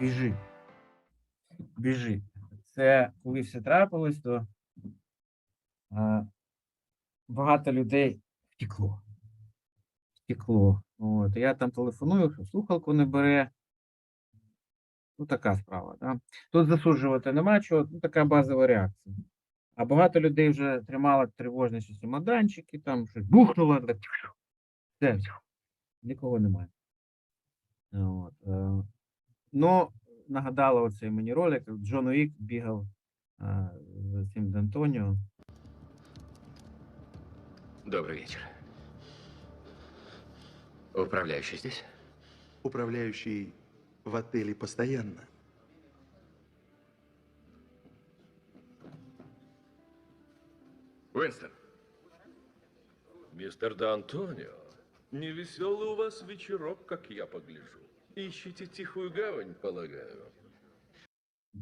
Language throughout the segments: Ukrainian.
біжи. Біжи. Це коли все трапилось, то а, багато людей втекло. Втекло. От. Я там телефоную, що слухалку не бере. Ну, така справа. Да? Тут засуджувати нема чого, ну, така базова реакція. А багато людей вже тримало тривожні щось чемоданчики, там щось бухнуло, так, все, нікого немає. От. е, Ну, нагадало оцей мені ролик, Джон Уік бігав а, з цим Д'Антоніо. Добрый вечер. Управляющий здесь? Управляющий в отеле постоянно. Уинстон. Мистер Д'Антонио, невеселый у вас вечерок, как я погляжу. Ищите тихую гавань, полагаю.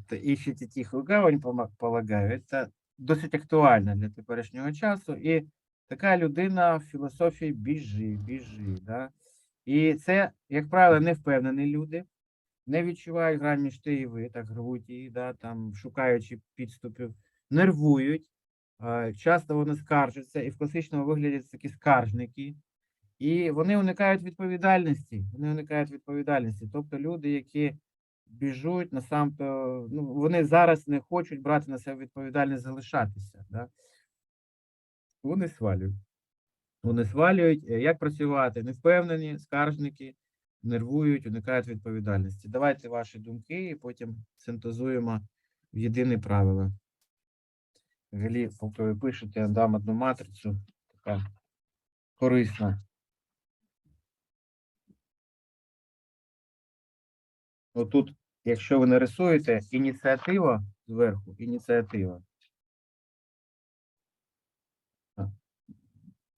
Та «Іщите тиху гавань, полагаю, це досить актуально для теперішнього часу. І така людина в філософії біжи, біжи. Да? І це, як правило, невпевнені люди, не відчувають грань між ти і ви, так рвуть її, да, там, шукаючи підступів, нервують. Часто вони скаржаться, і в класичному вигляді це такі скаржники. І вони уникають відповідальності. Вони уникають відповідальності. Тобто люди, які біжуть насам, ну, вони зараз не хочуть брати на себе відповідальність залишатися. Да? Вони свалюють. Вони свалюють. Е, Як працювати? Невпевнені, скаржники, нервують, уникають відповідальності. Давайте ваші думки і потім синтезуємо в єдине правило. Взагалі, поки ви пишете, я дам одну матрицю, така корисна. Отут, якщо ви нарисуєте ініціатива зверху, ініціатива.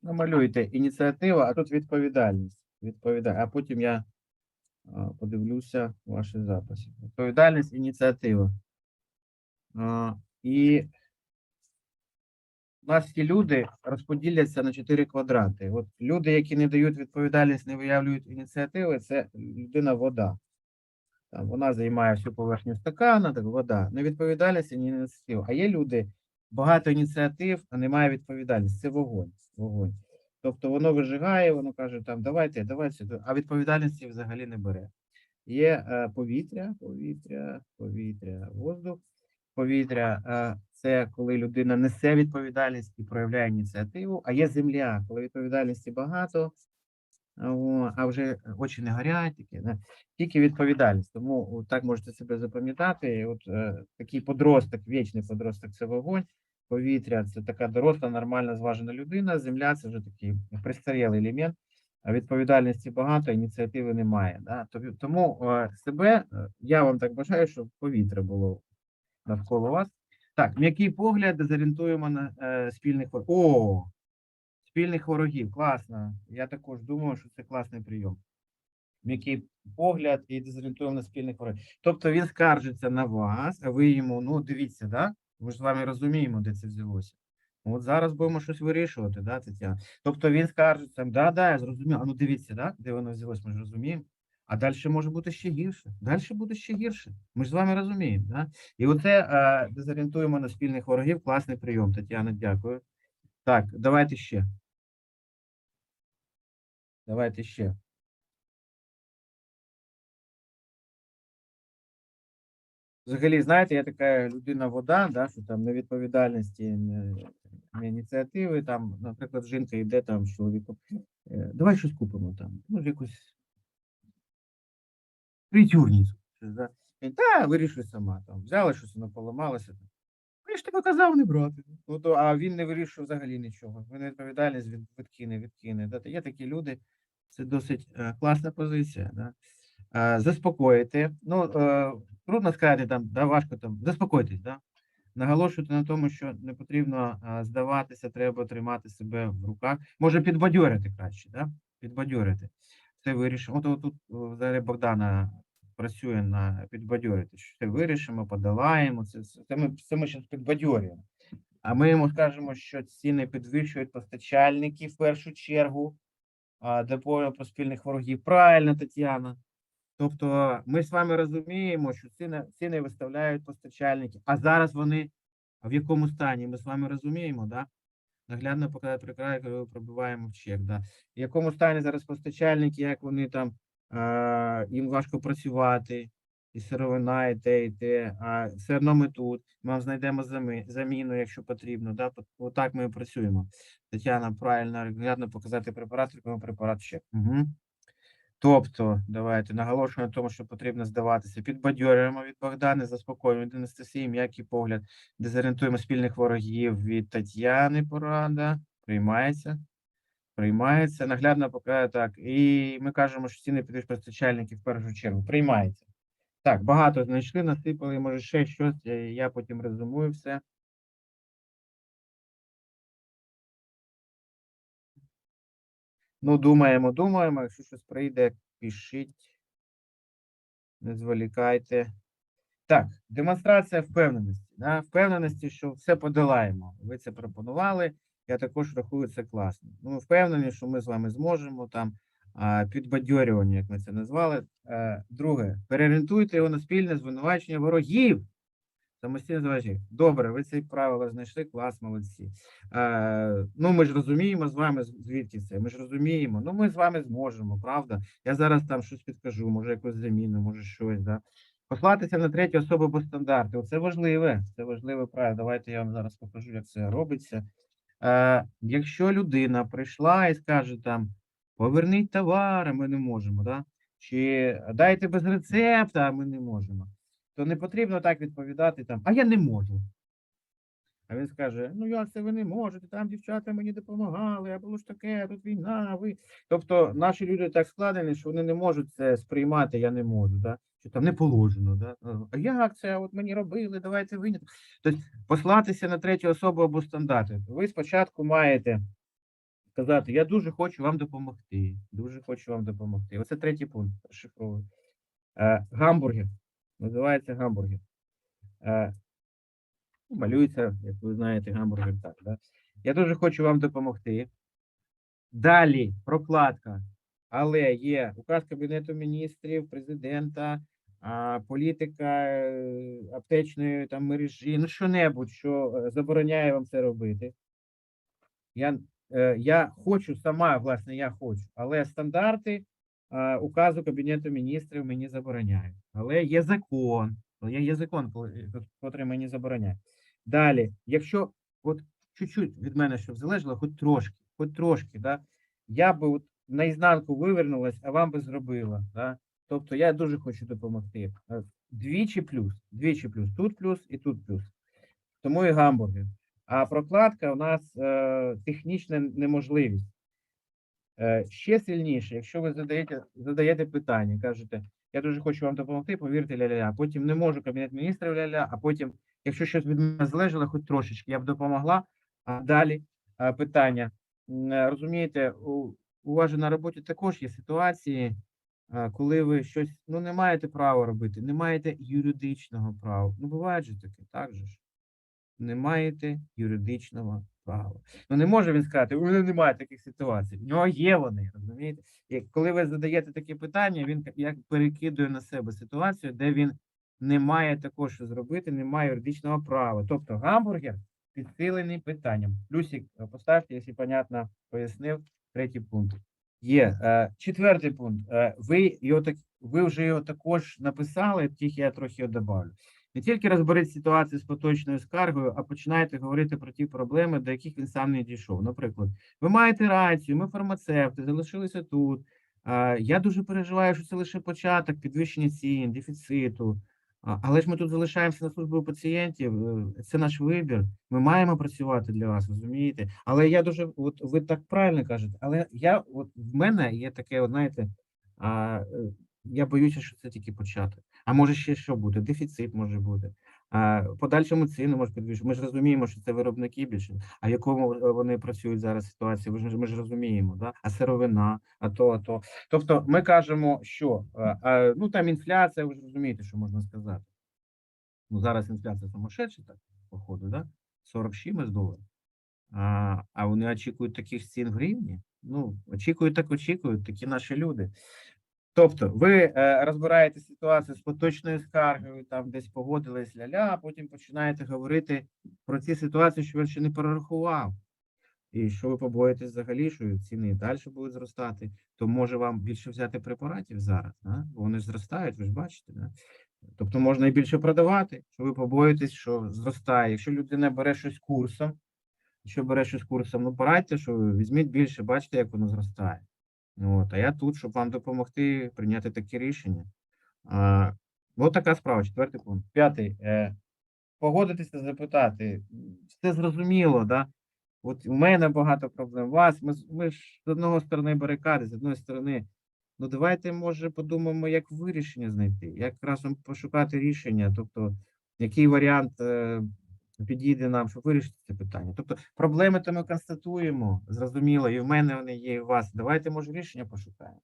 Намалюєте ініціатива, а тут відповідальність. Відповіда... А потім я подивлюся ваші записи. Відповідальність, ініціатива. І у нас ті люди розподіляться на чотири квадрати. От люди, які не дають відповідальність, не виявляють ініціативи, це людина вода. Там, вона займає всю поверхню стакана, так вода. Не відповідальність і не ініціатива. А є люди, багато ініціатив, а немає відповідальності. Це вогонь. вогонь. Тобто воно вижигає, воно каже, там, давайте, давайте, а відповідальності взагалі не бере. Є е, повітря, повітря, повітря, воздух, повітря. Е, це коли людина несе відповідальність і проявляє ініціативу, а є земля, коли відповідальності багато, а вже очі не горять, такі, да? тільки відповідальність. Тому так можете себе запам'ятати. От е, такий подросток, вічний подросток це вогонь, повітря це така доросла, нормальна, зважена людина. Земля це вже такий пристарілий елемент. А відповідальності багато, ініціативи немає. Да? Тому е, себе е, я вам так бажаю, щоб повітря було навколо вас. Так, м'який погляд, дезорієнтуємо на е, спільних. О, спільних ворогів. Класно. Я також думаю, що це класний прийом. М'який погляд і дезорієнтуємо на спільних ворогів. Тобто він скаржиться на вас, а ви йому, ну дивіться, да? Ми ж з вами розуміємо, де це взялося. От зараз будемо щось вирішувати, да, Тетяна? Тобто він скаржиться, да, да, я зрозумів. А ну дивіться, да, де воно взялось, ми ж розуміємо. А далі може бути ще гірше. Далі буде ще гірше. Ми ж з вами розуміємо. Да? І оце е, дезорієнтуємо на спільних ворогів. Класний прийом, Тетяна, дякую. Так, давайте ще. Давайте ще. Взагалі, знаєте, я така людина вода, да, що там невідповідальності, не, не ініціативи. Там, наприклад, жінка йде там з чоловіком. е, Давай щось купимо там. Може, якусь притюрницю. щось, Да? Та, вирішуй сама. Там, взяла щось, воно поламалося. «Ну, Я ж тебе казав не брати. Ну, то, а він не вирішує взагалі нічого. Він відповідальність від, відкине, відкине. Да? Є такі люди, це досить е, класна позиція. Да? Е, заспокоїти. Ну, е, трудно сказати, там, да, важко там, заспокойтесь, да? наголошуйте на тому, що не потрібно здаватися, треба тримати себе в руках. Може підбадьорити краще, да? підбадьорити. Це вирішимо. От, от тут взагалі Богдана працює на підбадьорити, що це вирішимо, подолаємо. Це, це, ми, це ми зараз підбадьорюємо. А ми йому скажемо, що ціни підвищують постачальники в першу чергу, до по спільних ворогів. Правильно, Тетяна. Тобто ми з вами розуміємо, що ціни, ціни виставляють постачальники, а зараз вони в якому стані? Ми з вами розуміємо, да? Наглядно показати прикрай, коли пробиваємо в чек. Да? В якому стані зараз постачальники, як вони там, е, їм важко працювати, і сировина, і те, і те, а все одно ми тут, ми знайдемо заміну, якщо потрібно. Да? Отак ми і працюємо. Тетяна, правильно, наглядно показати препарат, рекомендуємо препарат ще. Угу. Тобто, давайте наголошуємо на тому, що потрібно здаватися. Підбадьорюємо від Богдани, заспокоюємо від Анастасії, м'який погляд, дезорієнтуємо спільних ворогів від Тетяни порада. Приймається. Приймається. Наглядно показує так. І ми кажемо, що ціни підвищ постачальників в першу чергу. Приймається. Так, багато знайшли, насипали, може ще щось. е, Я потім резюмую все. Ну, думаємо, думаємо. Якщо щось прийде, пишіть. Не зволікайте. Так, демонстрація впевненості. Да? Впевненості, що все подолаємо. Ви це пропонували. Я також рахую це класно. Ну, впевнені, що ми з вами зможемо там підбадьорювання, як ми це назвали. Е, Друге, переорієнтуйте його на спільне звинувачення ворогів. Самостійно зважі. Добре, ви ці правила знайшли, клас, молодці. Е, ну, ми ж розуміємо з вами, звідки це. Ми ж розуміємо. Ну, ми з вами зможемо, правда? Я зараз там щось підкажу, може якусь заміну, може щось, да. Послатися на третю особу по стандарту. Це важливе, це важливе правило. Давайте я вам зараз покажу, як це робиться. Е, якщо людина прийшла і скаже там, поверніть товар, а ми не можемо, да? чи дайте без рецепта, ми не можемо то не потрібно так відповідати там, а я не можу. А він скаже: ну як це ви не можете, там дівчата мені допомагали, а було ж таке, тут війна, ви. Тобто наші люди так складені, що вони не можуть це сприймати, я не можу, да? що там не положено. Да? А як це? От мені робили, давайте виняток. Тобто послатися на третю особу або стандарти. Ви спочатку маєте сказати, я дуже хочу вам допомогти. Дуже хочу вам допомогти. Оце третій пункт. Розшифровую. Е, гамбургер. Називається гамбургер. Е, ну, малюється, як ви знаєте, гамбургер так. Да? Я дуже хочу вам допомогти. Далі прокладка. Але є указ Кабінету міністрів, президента, політика е, аптечної там мережі, ну що-небудь, що е, забороняє вам це робити. Я, я хочу сама, власне, я хочу, але стандарти указу Кабінету міністрів мені забороняють. Але є закон, є, закон, коли- котрий мені забороняє. Далі, якщо от чуть-чуть від мене щоб залежало, хоч трошки, хоч трошки, да, я би от наізнанку вивернулась, а вам би зробила. Да? Тобто я дуже хочу допомогти. Е, Двічі плюс, двічі плюс, тут плюс і тут плюс. Тому і гамбургер. А прокладка у нас е, технічна неможливість. Е, ще сильніше, якщо ви задаєте, задаєте питання, кажете, я дуже хочу вам допомогти, повірте, ля-ля-ля, потім не можу кабінет міністрів ля-ля, а потім, якщо щось від мене залежало, хоч трошечки, я б допомогла. А далі е, питання. Розумієте, у, вас на роботі також є ситуації, коли ви щось ну, не маєте права робити, не маєте юридичного права. Ну, буває же таке, так же ж. Не маєте юридичного права. Ну не може він сказати, у немає таких ситуацій. У нього є вони, розумієте? І коли ви задаєте такі питання, він як перекидує на себе ситуацію, де він не має також що зробити, не має юридичного права. Тобто гамбургер підсилений питанням. Плюсик е, поставте, якщо понятно пояснив. Третій пункт. Є. Е, четвертий пункт. Е, ви, його так, ви вже його також написали, тільки я трохи його добавлю. Не тільки розберіть ситуацію з поточною скаргою, а починаєте говорити про ті проблеми, до яких він сам не дійшов. Наприклад, ви маєте рацію, ми фармацевти, залишилися тут. Я дуже переживаю, що це лише початок підвищення цін, дефіциту. Але ж ми тут залишаємося на службу пацієнтів. е, Це наш вибір. Ми маємо працювати для вас, розумієте? Але я дуже, от ви так правильно кажете, але я, от в мене є таке, от, знаєте, е, я боюся, що це тільки початок. А може ще що буде? Дефіцит може бути. Подальшому ціни може підвищити. Ми ж розуміємо, що це виробники більше. А якому е, вони працюють зараз ситуації? Ми ж ми ж розуміємо, да? А сировина, а то, а то. Тобто, ми кажемо, що е, ну там інфляція, ви ж розумієте, що можна сказати. Ну зараз інфляція сумасшедша, так, походу, да? 40 з доларів. А, а вони очікують таких цін в гривні? Ну, очікують, так очікують, такі наші люди. Тобто, ви е, розбираєте ситуацію з поточною скаргою, там десь погодились ля-ля, а потім починаєте говорити про ці ситуації, що він ще не перерахував. І що ви побоїтесь взагалі, що ціни далі будуть зростати, то може вам більше взяти препаратів зараз, да? бо вони зростають, ви ж бачите. Да? Тобто можна і більше продавати, що ви побоїтесь, що зростає. Якщо людина бере щось курсом, якщо бере щось курсом, ну порадьте, що візьміть більше, бачите, як воно зростає. От, а я тут, щоб вам допомогти прийняти такі рішення. А, от така справа, четвертий пункт. П'ятий. Е, погодитися, запитати. Все зрозуміло, да? От у мене багато проблем. У вас, ми, ми ж з одного сторони барикади, з одної сторони. Ну, давайте, може, подумаємо, як вирішення знайти, як разом пошукати рішення, тобто, який варіант е, підійде нам, щоб вирішити це питання. Тобто, проблеми то ми констатуємо, зрозуміло, і в мене вони є, і у вас. Давайте, може, рішення пошукаємо.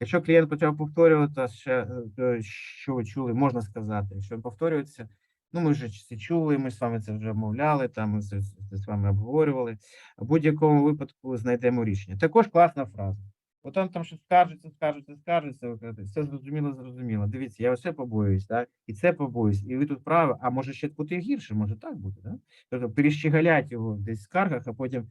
Якщо клієнт почав повторювати, ще, е, е, що ви чули, можна сказати, якщо він повторюється, ну ми вже це чули, ми з вами це вже мовляли, там ми це, це з вами обговорювали. В будь-якому випадку знайдемо рішення. Також класна фраза. От там, там щось скаржиться, скаржиться, скаржиться, все зрозуміло, зрозуміло. Дивіться, я все побоююсь, так? і це побоююсь, і ви тут праві, а може ще бути гірше, може так бути, так? Тобто перещеголять його десь в скаргах, а потім.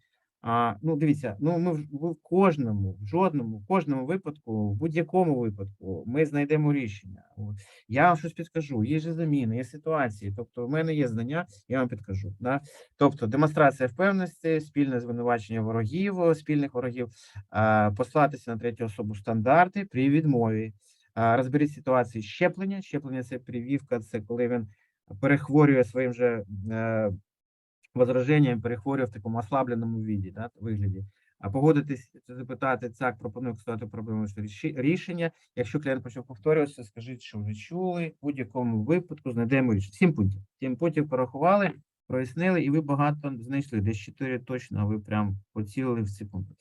А, ну, дивіться, ну ми в, в кожному, в жодному, в кожному випадку, в будь-якому випадку, ми знайдемо рішення. От. Я вам щось підкажу, є ж заміни, є ситуації. Тобто, в мене є знання, я вам підкажу. Да? Тобто, демонстрація впевненості, спільне звинувачення ворогів, спільних ворогів, а, послатися на третю особу стандарти при відмові. А, Розберіть ситуації щеплення. Щеплення це привівка, це коли він перехворює своїм же е, возраженням, перехворює в такому ослабленому віді, да, вигляді. А погодитись, запитати, так, пропоную кстати проблему рішення. Якщо клієнт почав повторюватися, скажіть, що вже чули. В будь-якому випадку знайдемо рішення. Сім пунктів. Сім пунктів порахували, прояснили, і ви багато знайшли. Десь чотири точно, а ви прям поцілили в ці пункти.